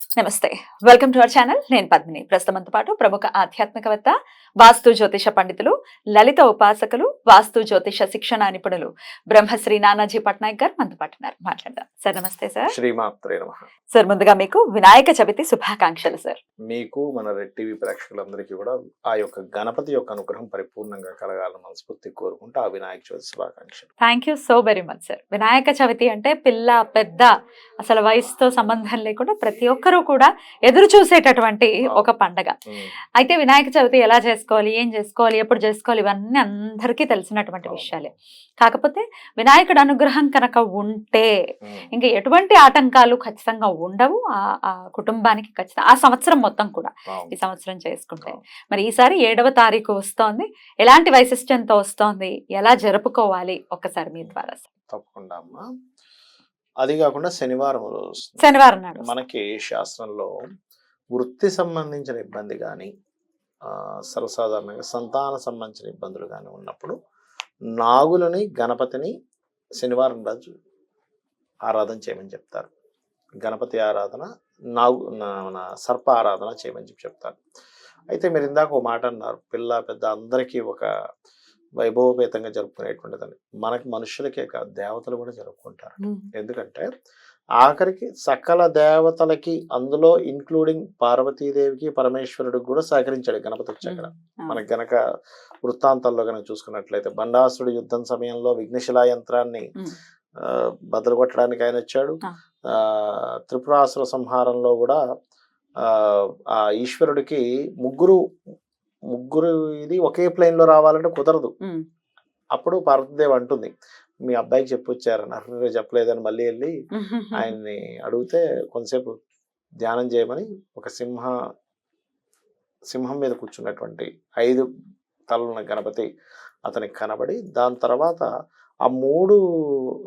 నమస్తే. Welcome to our channel నేను పద్మిని. ప్రస్తుతంతో పాటు ప్రముఖ ఆధ్యాత్మికవేత్త వాస్తు జ్యోతిష పండితులు లలిత ఉపాసకులు వాస్తు జ్యోతిష శిక్షణ నిపుణులు బ్రహ్మశ్రీ నానాజీ పట్నాయక్ గారు మనతో పాటు ఉన్నారు. మాట్లాడదాం. సార్ నమస్తే సార్. సార్ ముందుగా మీకు వినాయక చవితి శుభాకాంక్షలు సార్. మీకు మన రెడ్ టీవీ ప్రేక్షకులందరికీ కూడా ఆ యొక్క గణపతి యొక్క అనుగ్రహం పరిపూర్ణంగా కలగాలని మనస్ఫూర్తి కోరుకుంటూ ఆ వినాయక చవితి శుభాకాంక్షలు. Thank you so very much sir Vinayaka Chavithi అంటే పిల్ల పెద్ద అసలు వయసుతో సంబంధం లేకుండా ప్రతి ఒక్కరూ కూడా ఎదురు చూసేటటువంటి ఒక పండగ. అయితే వినాయక చవితి ఎలా చేసుకోవాలి ఏం చేసుకోవాలి ఎప్పుడు చేసుకోవాలి ఇవన్నీ అందరికీ తెలిసినటువంటి. విషయాలే. కాకపోతే వినాయకుడు అనుగ్రహం కనుక ఉంటే ఇంకా ఎటువంటి ఆటంకాలు ఖచ్చితంగా ఉండవు. ఆ- ఆ కుటుంబానికి ఖచ్చితంగా ఆ సంవత్సరం మొత్తం కూడా ఈ సంవత్సరం చేసుకుంటే. మరి ఈసారి ఏడవ తారీఖు వస్తోంది. ఎలాంటి వైశిష్ట్యంతో వస్తోంది? ఎలా జరుపుకోవాలి? ఒక్కసారి మీ ద్వారా తప్పకుండా అమ్మా. అది కాకుండా శనివారం రోజు వస్తుంది. శనివారం నాడు మనకి శాస్త్రంలో వృత్తి సంబంధించిన ఇబ్బంది కానీ సర్వసాధారణంగా సంతాన సంబంధించిన ఇబ్బందులు కానీ ఉన్నప్పుడు నాగులని గణపతిని శనివారం రోజు ఆరాధన చేయమని చెప్తారు. గణపతి ఆరాధన నాగు మన సర్ప ఆరాధన చేయమని చెప్పి చెప్తారు. అయితే మీరు ఇందాక ఒక మాట అన్నారు పిల్ల పెద్ద అందరికీ ఒక వైభవపేతంగా జరుపుకునేటువంటిదని మనకి మనుషులకే కాదు దేవతలు కూడా జరుపుకుంటారు ఎందుకంటే ఆఖరికి సకల దేవతలకి అందులో ఇంక్లూడింగ్ పార్వతీదేవికి పరమేశ్వరుడికి కూడా సహకరించాడు గణపతి వచ్చి అక్కడ ఉమ్, మనకి గనక వృత్తాంతాల్లో గనక చూసుకున్నట్లయితే బండాసురుడి యుద్ధం సమయంలో విఘ్నశిలా యంత్రాన్ని బదులు కొట్టడానికి ఆయన వచ్చాడు. త్రిపురాసుర సంహారంలో కూడా ఆ ఈశ్వరుడికి ముగ్గురు ముగ్గురు ఇది ఒకే ప్లేన్లో రావాలంటే కుదరదు. అప్పుడు పార్వతీదేవి అంటుంది మీ అబ్బాయికి చెప్పొచ్చారని అర్రే చెప్పలేదని మళ్ళీ వెళ్ళి ఆయన్ని అడిగితే కొంతసేపు ధ్యానం చేయమని ఒక సింహ సింహం మీద కూర్చున్నటువంటి ఐదు తలలున్న గణపతి అతనికి కనబడి దాని తర్వాత ఆ మూడు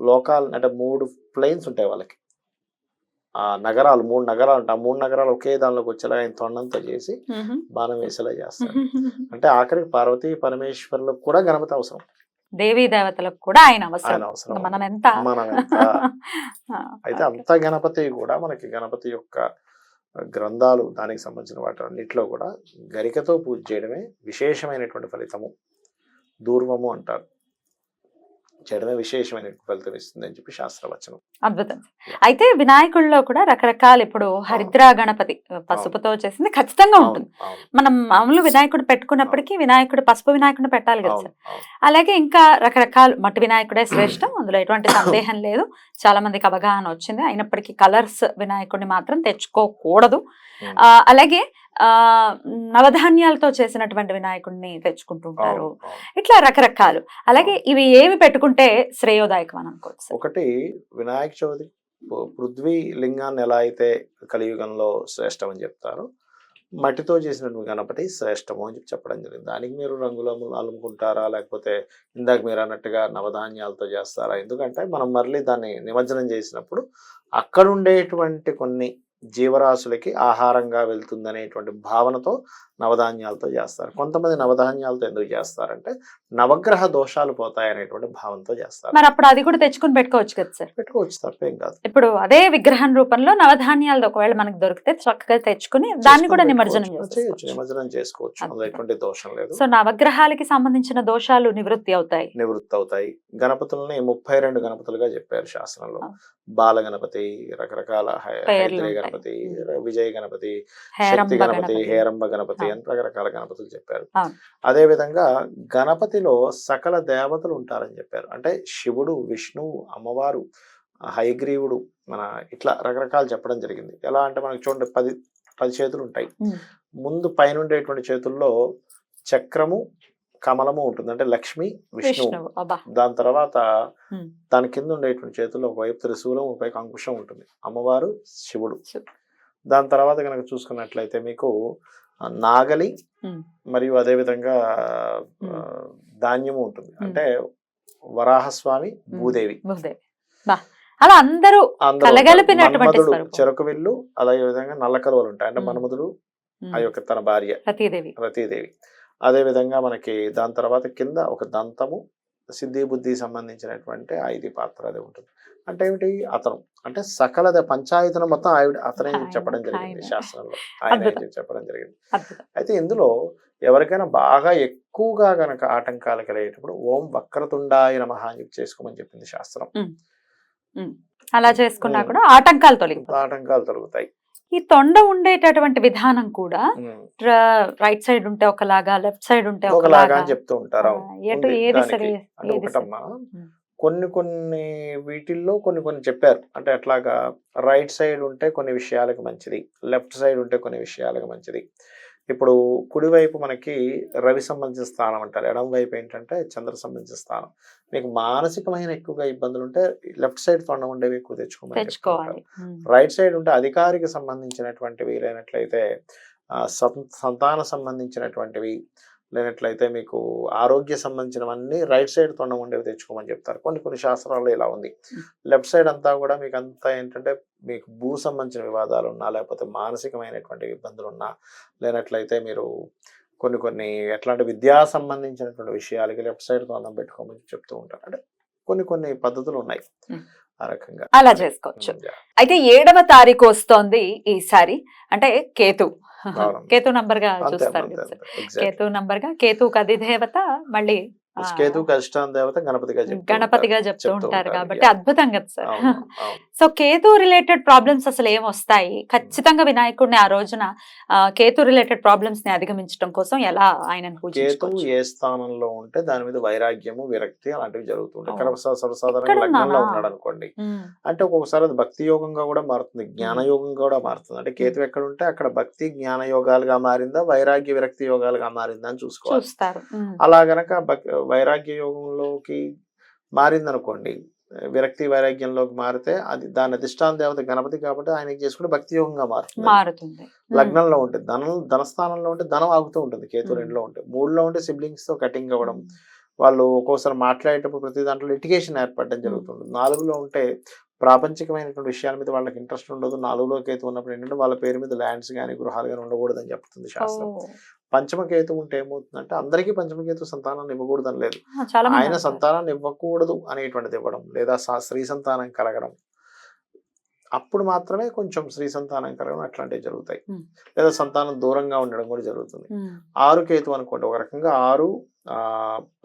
లోకాలు అంటే మూడు ప్లేన్స్ ఉంటాయి వాళ్ళకి. నగరాలు మూడు నగరాలు ఉంటాయి. ఆ మూడు నగరాలు ఒకే దానిలోకి వచ్చేలా ఆయన తొండంతో చేసి బాణం వేసేలా చేస్తారు. అంటే ఆఖరికి పార్వతీ పరమేశ్వరులకు కూడా గణపతి అవసరం. దేవీ దేవతలకు కూడా ఆయన అవసరం. మనం ఎంత ఆ, అయితే అంత గణపతి కూడా మనకి గణపతి యొక్క గ్రంథాలు దానికి సంబంధించిన వాటి అన్నిట్లో కూడా గరికతో పూజ చేయడమే విశేషమైనటువంటి ఫలితము. దూర్వము అంటారు. చేయడమే విశేషమైనటువంటి ఫలితం ఇస్తుంది అని చెప్పి శాస్త్రవచనం. అద్భుతం. అయితే వినాయకుల్లో కూడా రకరకాల ఇప్పుడు హరిద్రా గణపతి పసుపుతో చేసింది ఖచ్చితంగా ఉంటుంది. మనం మామూలు వినాయకుడు పెట్టుకున్నప్పటికీ వినాయకుడు పసుపు వినాయకుడిని పెట్టాలి కదా సార్. అలాగే ఇంకా రకరకాల మట్టి వినాయకుడే శ్రేష్టం. అందులో ఎటువంటి సందేహం లేదు. చాలా మందికి అవగాహన వచ్చింది. అయినప్పటికీ కలర్స్ వినాయకుడిని మాత్రం తెచ్చుకోకూడదు. అలాగే నవధాన్యాలతో చేసినటువంటి వినాయకుడిని తెచ్చుకుంటుంటారు. ఇట్లా రకరకాలు. అలాగే ఇవి ఏవి పెట్టుకుంటే శ్రేయోదాయకం అని అనుకోవచ్చు. ఒకటి వినాయక చవితి పృథ్వీ లింగాన్ని ఎలా అయితే కలియుగంలో శ్రేష్టం అని చెప్తారో మట్టితో చేసినటువంటి గణపతి శ్రేష్టము అని చెప్పి చెప్పడం జరిగింది. దానికి మీరు రంగులు అలుముకుంటారా? లేకపోతే ఇందాక మీరు అన్నట్టుగా నవధాన్యాలతో చేస్తారా? ఎందుకంటే మనం మళ్ళీ దాన్ని నిమజ్జనం చేసినప్పుడు అక్కడ ఉండేటువంటి కొన్ని జీవరాశులకి ఆహారంగా వెళ్తుందనేటువంటి భావనతో నవధాన్యాలతో చేస్తారు. కొంతమంది నవధాన్యాలతో ఎందుకు చేస్తారంటే నవగ్రహ దోషాలు పోతాయనేటువంటి భావంతో చేస్తారు. మరి అప్పుడు అది కూడా తెచ్చుకుని పెట్టుకోవచ్చు కదా సార్? పెట్టుకోవచ్చు తప్పేం కాదు. ఇప్పుడు అదే విగ్రహం రూపంలో నవధాన్యాలు ఒకవేళ మనకు దొరికితే చక్కగా తెచ్చుకుని దాన్ని కూడా నిమజ్జనం. చేయొచ్చు చేసుకోవచ్చు. నిమజ్జనం చేసుకోవచ్చు. అందులో. ఎటువంటి దోషం లేదు. సో నవగ్రహాలకి సంబంధించిన దోషాలు నివృత్తి అవుతాయి. నివృత్తి అవుతాయి. గణపతులని ముప్పై రెండు గణపతులుగా చెప్పారు శాస్త్రంలో. బాల గణపతి రకరకాల హైద్రీ. గణపతి విజయ గణపతి హేరంబ శక్తి గణపతి హేరంబ గణపతి. అని రకరకాల గణపతులు చెప్పారు. అదే విధంగా గణపతిలో సకల దేవతలు ఉంటారని చెప్పారు అంటే శివుడు విష్ణువు అమ్మవారు హయగ్రీవుడు మన ఇట్లా రకరకాలు చెప్పడం జరిగింది ఎలా అంటే మనకి చూడండి పది పది చేతులు ఉంటాయి. ముందు పైన ఉండేటువంటి చేతుల్లో చక్రము కమలము ఉంటుంది. అంటే లక్ష్మి విష్ణువు. దాని తర్వాత. దాని కింద ఉండేటువంటి చేతుల్లో ఒకవైపు త్రిశూలం ఒకవైపు అంకుశం ఉంటుంది. అమ్మవారు శివుడు. దాని తర్వాత కనుక చూసుకున్నట్లయితే మీకు నాగలి. మరియు అదే విధంగా ఆ, ధాన్యము ఉంటుంది. అంటే వరాహస్వామి భూదేవి. అలా అందరూ. చెరకు విల్లు అదే విధంగా నల్ల కలువలు ఉంటాయి. అంటే. మన్మధుడు ఆ యొక్క తన భార్య రతీదేవి. రతీదేవి. అదే విధంగా మనకి దాని తర్వాత కింద ఒక దంతము సిద్ధి బుద్ధి సంబంధించినటువంటి ఐదు పాత్ర అది ఉంటుంది. అంటే ఏమిటి? అతను అంటే సకల పంచాయతీను మొత్తం ఆవిడ అతనే చెప్పడం జరిగింది. శాస్త్రంలో. ఆయన. చెప్పడం జరిగింది. అయితే ఇందులో ఎవరికైనా బాగా ఎక్కువగా గనక ఆటంకాలు కలిగేటప్పుడు ఓం వక్రతుండాయ నమః అని చెప్పి చేసుకోమని చెప్పింది శాస్త్రం. అలా చేసుకున్నా. కూడా ఆటంకాలు తొలగిపోతాయి. ఆటంకాలు తొలగుతాయి. ఈ తొండ ఉండేటటువంటి విధానం కూడా. రైట్ సైడ్ ఉంటే ఒకలాగా లెఫ్ట్ సైడ్ ఉంటే ఒకలాగా అని చెప్తూ ఉంటారు. ఎటు ఏది. సరి. కొన్ని కొన్ని వీటిల్లో కొన్ని కొన్ని చెప్పారు అంటే అట్లాగా రైట్ సైడ్ ఉంటే కొన్ని విషయాలకు మంచిది లెఫ్ట్ సైడ్ ఉంటే కొన్ని విషయాలకు మంచిది ఇప్పుడు కుడివైపు మనకి రవి సంబంధించిన స్థానం అంటారు. ఎడం వైపు ఏంటంటే చంద్ర సంబంధించిన స్థానం. మీకు మానసికమైన ఎక్కువగా ఇబ్బందులు ఉంటే లెఫ్ట్ సైడ్ తొండ ఉండేవి ఎక్కువ తెచ్చుకోమని. రైట్ సైడ్ ఉంటే అధికారికి సంబంధించినటువంటివి లేనట్లయితే సంతాన సంబంధించినటువంటివి లేనట్లయితే మీకు ఆరోగ్య సంబంధించినవన్నీ రైట్ సైడ్ తొండం ఉండేవి తెచ్చుకోమని చెప్తారు. కొన్ని కొన్ని శాస్త్రాల్లో ఇలా ఉంది. లెఫ్ట్ సైడ్ అంతా కూడా మీకు అంతా ఏంటంటే మీకు భూ సంబంధించిన వివాదాలు ఉన్నా లేకపోతే మానసికమైనటువంటి ఇబ్బందులు ఉన్నా లేనట్లయితే మీరు కొన్ని కొన్ని ఎట్లాంటి విద్యా సంబంధించినటువంటి విషయాలకి లెఫ్ట్ సైడ్ తొండం పెట్టుకోమని చెప్తూ ఉంటారు. అంటే కొన్ని కొన్ని పద్ధతులు ఉన్నాయి. ఆ రకంగా. అలా చేసుకోవచ్చు. అయితే ఏడవ తారీఖు వస్తోంది ఈసారి. అంటే కేతు. కేతు నంబర్గా అంతే చూస్తారు అంతే కదా సార్. అంతే. Exactly. కేతు నంబర్గా కేతు అధిదేవత మళ్ళీ ఆ, కేతు కష్టాన్ దేవత గణపతిగా గణపతిగా. చెప్తూ ఉంటారు కాబట్టి. అద్భుతం కదా sir. So Ketu related problems అసలు ఏం వస్తాయి? ఖచ్చితంగా వినాయకుడిని ఆ రోజున కేతు రిలేటెడ్ ప్రాబ్లమ్స్ని అధిగమించడం కోసం ఎలా ఆయనను కేతు ఏ స్థానంలో ఉంటే దాని మీద వైరాగ్యము విరక్తి అలాంటివి జరుగుతుంటాయి సర్వసాధారణంగా లగ్నంలో? ఉన్నాడు అనుకోండి. అంటే ఒక్కొక్కసారి అది భక్తి యోగంగా కూడా మారుతుంది జ్ఞాన యోగంగా కూడా మారుతుంది. అంటే కేతు ఎక్కడ ఉంటే అక్కడ భక్తి జ్ఞాన యోగాలుగా మారిందా వైరాగ్య విరక్తి యోగాలుగా మారిందా అని చూసుకోవాలి. అలా గనక వైరాగ్య యోగంలోకి మారిందనుకోండి విరక్తి వైరాగ్యంలోకి మారితే అది దాని అధిష్టాన దేవత గణపతి కాబట్టి ఆయనకి చేసుకుంటే భక్తి యోగంగా మారుతుంది. మారుతుంది. లగ్నంలో ఉంటే ధనం ధనస్థానంలో ఉంటే ధనం ఆగుతూ ఉంటుంది కేతు. రెండులో ఉంటే. మూడులో ఉంటే సిబ్లింగ్స్తో కటింగ్ అవ్వడం వాళ్ళు ఒక్కోసారి మాట్లాడేటప్పుడు ప్రతి దాంట్లో లిటిగేషన్ ఏర్పడడం జరుగుతుంది. నాలుగులో ఉంటే ప్రాపంచికమైనటువంటి విషయాల మీద వాళ్ళకి ఇంట్రెస్ట్ ఉండదు. నాలుగులో కేతు ఉన్నప్పుడు ఏంటంటే వాళ్ళ పేరు మీద ల్యాండ్స్ కానీ గృహాలు కానీ ఉండకూడదని చెప్తుంది శాస్త్రం. ఓ, పంచమ కేతు ఉంటే ఏమవుతుందంటే అందరికీ పంచమ కేతు సంతానాన్ని ఇవ్వకూడదని లేదు. ఆయన. సంతానాన్ని ఇవ్వకూడదు అనేటువంటిది ఇవ్వడం లేదా స్త్రీ సంతానం కలగడం. అప్పుడు మాత్రమే కొంచెం స్త్రీ సంతానం కలగడం అట్లాంటివి జరుగుతాయి. లేదా సంతానం దూరంగా ఉండడం కూడా జరుగుతుంది. ఆరు కేతు అనుకోండి ఒక రకంగా ఆరు ఆ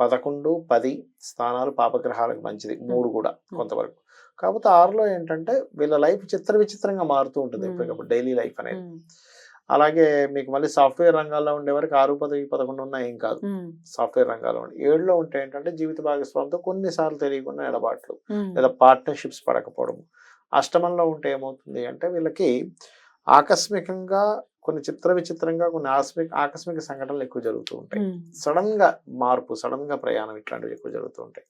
పదకొండు పది స్థానాలు పాపగ్రహాలకు మంచిది. మూడు కూడా కొంతవరకు. కాకపోతే ఆరులో ఏంటంటే వీళ్ళ లైఫ్ చిత్ర విచిత్రంగా మారుతూ ఉంటుంది. ఎప్పటికప్పుడు డైలీ లైఫ్ అనేది. అలాగే మీకు మళ్ళీ సాఫ్ట్వేర్ రంగాల్లో ఉండే వరకు ఆరు పది పదకొండు ఉన్నా ఏం కాదు. సాఫ్ట్వేర్ రంగాల్లో ఉండి. ఏడులో ఉంటే ఏంటంటే జీవిత భాగస్వామితో కొన్నిసార్లు తెలియకుండా ఎడబాట్లు లేదా పార్ట్నర్షిప్స్ పడకపోవడం అష్టమంలో ఉంటే ఏమవుతుంది అంటే వీళ్ళకి ఆకస్మికంగా కొన్ని చిత్ర విచిత్రంగా కొన్ని ఆస్మిక ఆకస్మిక సంఘటనలు ఎక్కువ జరుగుతూ ఉంటాయి. సడన్గా మార్పు సడన్గా ప్రయాణం ఇట్లాంటివి ఎక్కువ జరుగుతూ ఉంటాయి.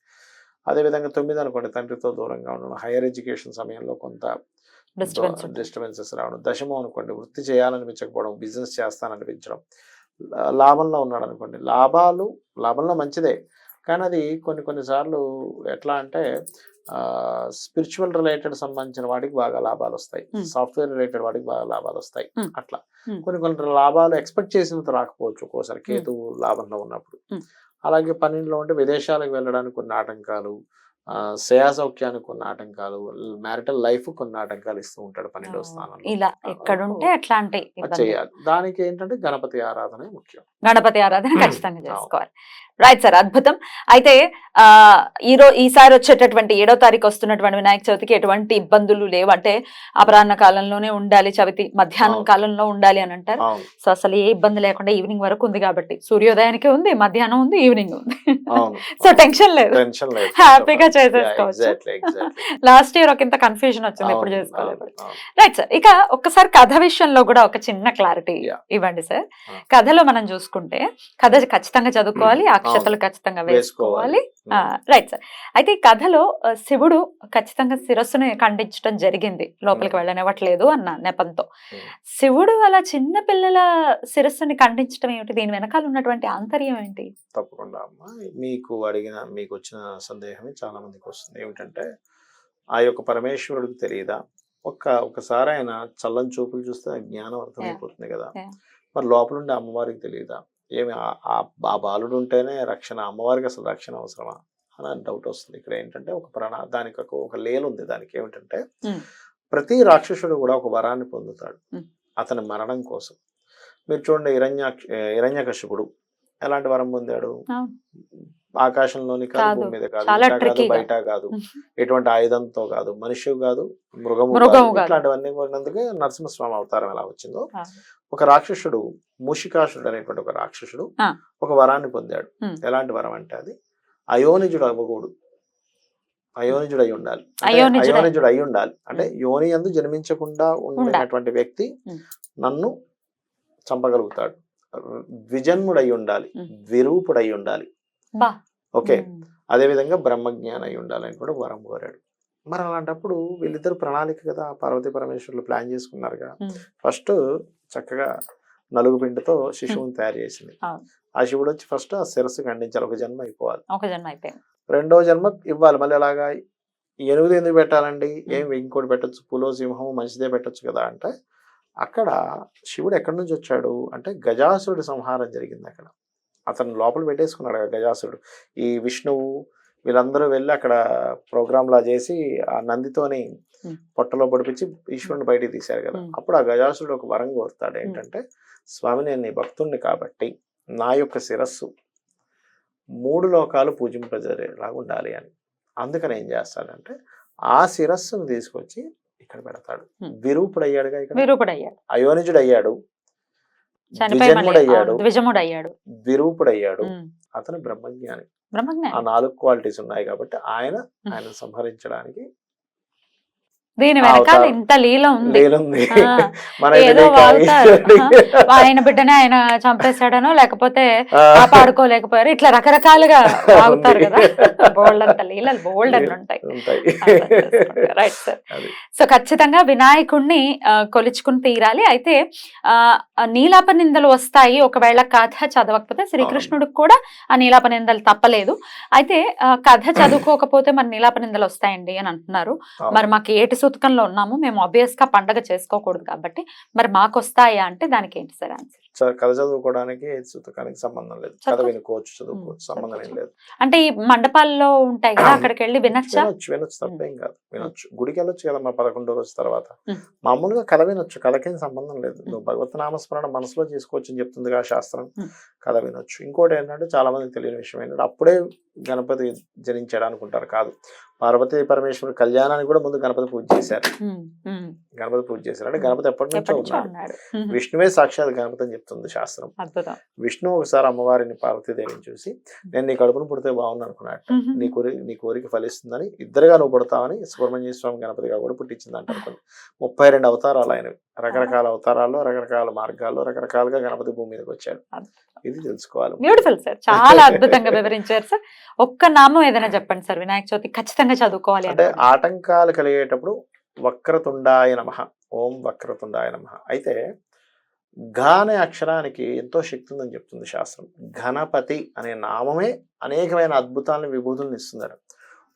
అదేవిధంగా తొమ్మిది అనుకోండి తండ్రితో దూరంగా ఉండడం హైయర్ ఎడ్యుకేషన్ సమయంలో కొంత. డిస్టర్బెన్సెస్ రావడం దశమం అనుకోండి వృత్తి చేయాలనిపించకపోవడం బిజినెస్ చేస్తాననిపించడం లాభంలో ఉన్నాడు అనుకోండి లాభాలు లాభంలో మంచిదే కానీ అది కొన్ని కొన్నిసార్లు ఎట్లా అంటే స్పిరిచువల్ రిలేటెడ్ సంబంధించిన వాటికి బాగా లాభాలు వస్తాయి. సాఫ్ట్వేర్ రిలేటెడ్ వాటికి బాగా లాభాలు వస్తాయి. అట్లా. కొన్ని కొన్ని లాభాలు ఎక్స్పెక్ట్ చేసినంత రాకపోవచ్చు ఒక్కోసారి కేతు లాభంలో ఉన్నప్పుడు. అలాగే పన్నెండులో ఉంటే విదేశాలకు వెళ్ళడానికి కొన్ని ఆటంకాలు ఆ, శయా సౌఖ్యానికి కొన్ని ఆటంకాలు మ్యారిటల్ లైఫ్ కొన్ని ఆటంకాలు ఇస్తూ ఉంటాడు పన్నెండవ ఓ, స్థానంలో. ఇలా ఎక్కడుంటే అట్లాంటి. చేయాలి. దానికి ఏంటంటే గణపతి ఆరాధనే ముఖ్యం. గణపతి ఆరాధన. ఖచ్చితంగా. చేసుకోవాలి. రైట్ సార్ అద్భుతం. అయితే ఆ ఈ రో ఈసారి వచ్చేటటువంటి ఏడో తారీఖు వస్తున్నటువంటి వినాయక చవితికి ఎటువంటి ఇబ్బందులు లేవు. అంటే అపరాహ్న కాలంలోనే ఉండాలి చవితి మధ్యాహ్నం. కాలంలో ఉండాలి అని అంటారు. సో అసలు ఏ ఇబ్బంది లేకుండా ఈవినింగ్ వరకు ఉంది కాబట్టి. సూర్యోదయానికి ఉంది మధ్యాహ్నం ఉంది ఈవినింగ్ ఉంది. సో టెన్షన్ లేదు. టెన్షన్ లేదు. హ్యాపీగా చేసేసుకోవచ్చు. లాస్ట్ ఇయర్ ఒక ఇంత కన్ఫ్యూజన్ వచ్చింది ఇప్పుడు చేసుకోలేదు. రైట్ సార్ ఇక ఒక్కసారి కథ విషయంలో కూడా ఒక చిన్న క్లారిటీ. ఇవ్వండి సార్ Ah. కథలో మనం చూసుకుంటే కథ ఖచ్చితంగా చదువుకోవాలి అక్షతలు ఖచ్చితంగా వేసుకోవాలి. రైట్ సార్ అయితే ఈ కథలో శివుడు ఖచ్చితంగా శిరస్సుని ఖండించడం జరిగింది లోపలికి Hmm. వెళ్ళనివ్వట్లేదు అన్న నెపంతో. Hmm. శివుడు అలా చిన్న పిల్లల శిరస్సుని ఖండించడం ఏమిటి? దీని వెనకాల ఉన్నటువంటి ఆంతర్యం ఏంటి? తప్పకుండా అమ్మా. మీకు అడిగిన మీకు వచ్చిన సందేహమే చాలా మందికి వస్తుంది. ఏమిటంటే ఆ యొక్క పరమేశ్వరుడికి తెలియదా? ఒక్క ఒకసారి ఆయన చల్లని చూపులు చూస్తే ఆ జ్ఞానం అర్థమైపోతుంది కదా. మరి లోపల ఉండే అమ్మవారికి తెలియదా? ఏమి ఆ- బాలుడు ఉంటేనే రక్షణ అమ్మవారికి అసలు రక్షణ అవసరమా? అని డౌట్ వస్తుంది. ఇక్కడ ఏంటంటే ఒక ప్రణా దానికి ఒక లేలు ఉంది దానికి. ఏమిటంటే. ప్రతి రాక్షసుడు కూడా ఒక వరాన్ని పొందుతాడు. అతని మరణం కోసం. మీరు చూడండి ఇరణ్య హిరణ్యకశిపుడు. ఎలాంటి వరం పొందాడు. ఆకాశంలోని కాదు. భూమి మీద కాదు. బయట కాదు ఎటువంటి ఆయుధంతో కాదు మనిషి కాదు మృగము. ఇట్లాంటివన్నీ కొన్నందుకే నరసింహస్వామి అవతారం ఎలా వచ్చిందో. ఒక రాక్షసుడు మూషికాసుడు అనేటువంటి ఒక రాక్షసుడు. ఒక వరాన్ని పొందాడు. ఎలాంటి వరం అంటే అది అయోనిజుడు అవ్వకూడదు అయోనిజుడు అయి ఉండాలి అయోనిజుడు- అయి ఉండాలి అంటే యోని ఎందు జన్మించకుండా ఉండేటువంటి వ్యక్తి. నన్ను చంపగలుగుతాడు ద్విజన్ముడు ఉండాలి. ద్విరూపుడు ఉండాలి. ఓకే. ఉమ్. అదే విధంగా బ్రహ్మజ్ఞానం అయి ఉండాలని కూడా వరం కోరాడు. మరి అలాంటప్పుడు వీళ్ళిద్దరు ప్రణాళిక కదా పార్వతీ పరమేశ్వరులు ప్లాన్ చేసుకున్నారుగా. ఫస్ట్ చక్కగా నలుగు పిండితో శిశువుని తయారు చేసింది. ఆ శివుడు వచ్చి ఫస్ట్ ఆ శిరస్సు ఖండించాలి ఒక జన్మ అయిపోవాలి. ఒక జన్మ అయిపోయింది. రెండో జన్మ ఇవ్వాలి మళ్ళీ ఎలాగా? ఎనిమిది ఎందుకు పెట్టాలండి? ఏం ఇంకోటి పెట్టొచ్చు? పులో సింహం మంచిదే పెట్టొచ్చు కదా అంటే అక్కడ శివుడు ఎక్కడి నుంచి వచ్చాడు? అంటే గజాసురుడి సంహారం జరిగింది అక్కడ. అతను లోపల పెట్టేసుకున్నాడు గజాసురుడు. ఈ విష్ణువు వీళ్ళందరూ వెళ్ళి అక్కడ ప్రోగ్రామ్ లా చేసి ఆ నందితోని. పొట్టలో పడిపించి ఈశ్వరుని బయటికి తీశారు కదా. అప్పుడు ఆ గజాసురుడు ఒక వరం కోరుతాడు ఏంటంటే స్వామి నేను నీ భక్తుణ్ణి కాబట్టి నా యొక్క శిరస్సు మూడు లోకాలు పూజింపజరేలాగా ఉండాలి అని. అందుకని ఏం చేస్తాడంటే ఆ శిరస్సును తీసుకొచ్చి ఇక్కడ పెడతాడు. విరూపుడు అయ్యాడుగా ఇక్కడ? విరూపుడు అయ్యాడు అయోనిజుడు అయ్యాడు అయ్యాడు విరూపుడు అయ్యాడు. అతను బ్రహ్మజ్ఞాని. ఆ నాలుగు క్వాలిటీస్ ఉన్నాయి కాబట్టి ఆయన ఆయన సంహరించడానికి దీని వెనకాల. ఇంత లీల ఉంది. ఏదో. ఈశ్వరుడికి- ఆయన బిడ్డనే ఆయన చంపేశాడనో లేకపోతే ఆ, కాపాడుకోలేకపోయారు. ఇట్లా రకరకాలుగా వాగుతారు. కదా. బోల్డ్ అంత లీలలు బోల్డ్ అని ఉంటాయి. Right sir. సో ఖచ్చితంగా వినాయకుడిని కొలుచుకుని తీరాలి. అయితే నీలాప నిందలు వస్తాయి. ఒకవేళ కథ చదవకపోతే శ్రీకృష్ణుడికి కూడా ఆ నీలాప నిందలు తప్పలేదు. అయితే కథ చదువుకోకపోతే మరి నీలాప నిందలు వస్తాయండి అని అంటున్నారు. మరి మాకు ఏటి సూతకంలో ఉన్నాము మేము గా పండగ చేసుకోకూడదు కాబట్టి. మరి మాకు వస్తాయా అంటే దానికి ఏంటి సార్ ఆన్సర్ చ- కథ చదువుకోవడానికి సూతకానికి సంబంధం లేదు. కథ వినుకోవచ్చు చదువుకోవచ్చు సంబంధం ఏం. లేదు. అంటే ఈ మండపాల్లో ఉంటాయి కదా అక్కడికి వెళ్ళి వినొచ్చా? వినొచ్చు వినొచ్చు తప్పేం కాదు వినొచ్చు. గుడికి వెళ్ళొచ్చు కదా మా పదకొండో రోజు తర్వాత. మామూలుగా కథ వినొచ్చు కథకేం సంబంధం లేదు. నువ్వు భగవత్ నామస్మరణ మనసులో చేసుకోవచ్చు అని చెప్తుంది ఆ శాస్త్రం. కథ వినొచ్చు. ఇంకోటి ఏంటంటే చాలా మందికి తెలియని విషయం ఏంటంటే అప్పుడే గణపతి జనించాడు అనుకుంటారు కాదు. పార్వతీ పరమేశ్వరుడు కళ్యాణానికి కూడా ముందు గణపతి పూజ చేశారు. గణపతి పూజ చేశారు అంటే గణపతి ఎప్పటి నుంచో ఉన్నాడు విష్ణువే సాక్షాత్ గణపతి అని చెప్తుంది శాస్త్రం. విష్ణు ఒకసారి అమ్మవారిని పార్వతీదేవిని చూసి నేను నీ కడుపును పుడితే బాగుంది అనుకున్నాడు నీ కోరిక నీ కోరిక ఫలిస్తుందని ఇద్దరుగా నువ్వు పుడతావని సుబ్రహ్మణ్య స్వామి గణపతిగా కూడా పుట్టించింది అంటారు ముప్పై రెండు అవతారాలు ఆయనవి. రకరకాల అవతారాల్లో రకరకాల మార్గాల్లో రకరకాలుగా గణపతి భూమి మీదకి వచ్చాడు ఇది తెలుసుకోవాలి. బ్యూటిఫుల్ సార్ చాలా అద్భుతంగా వివరించారు సార్ ఒక్క నామం ఏదైనా చెప్పండి సార్ వినాయక చవితి ఖచ్చితంగా చదువుకోవాలి అంటే. ఆటంకాలు కలిగేటప్పుడు వక్రతుండాయ నమ ఓం వక్రతుండాయ నమ. అయితే ఘ అనే అక్షరానికి ఎంతో శక్తి ఉందని చెప్తుంది శాస్త్రం. ఘనపతి అనే నామమే అనేకమైన అద్భుతాలను విభూతులను ఇస్తున్నారు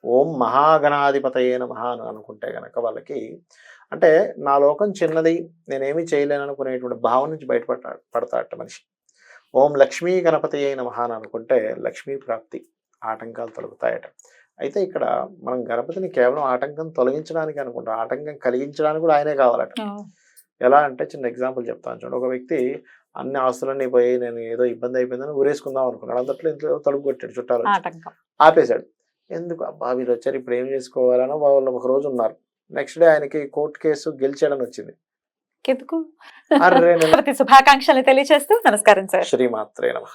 ఓం మహాగణాధిపతయే నమః అని అనుకుంటే గనక వాళ్ళకి అంటే నా లోకం చిన్నది నేనేమీ చేయలేను అనుకునేటువంటి భావం నుంచి బయటపడ పడతాడట మనిషి. ఓం లక్ష్మీ గణపతి అయిన మహా అని అనుకుంటే లక్ష్మీ ప్రాప్తి ఆటంకాలు తొలగుతాయట. అయితే ఇక్కడ మనం గణపతిని కేవలం ఆటంకం తొలగించడానికి అనుకుంటాం ఆటంకం కలిగించడానికి కూడా ఆయనే కావాలట. ఎలా అంటే చిన్న ఎగ్జాంపుల్ చెప్తాను చూడండి ఒక వ్యక్తి అన్ని ఆస్తులన్నీ పోయి నేను ఏదో ఇబ్బంది అయిపోయిందని ఊరేసుకుందాం అనుకున్నాడు. అంతట్లో ఇంట్లో తలుపు కొట్టాడు చుట్టాలు ఆపేశాడు. ఎందుకు? అబ్బా వీళ్ళు వచ్చారు ఇప్పుడు ఏం చేసుకోవాలనో వాళ్ళు ఒక రోజు ఉన్నారు. నెక్స్ట్ డే ఆయనకి కోర్టు కేసు గెలిచాడని వచ్చింది. శుభాకాంక్షలు తెలియజేస్తూ నమస్కారం సార్. శ్రీమాత్రే నమః.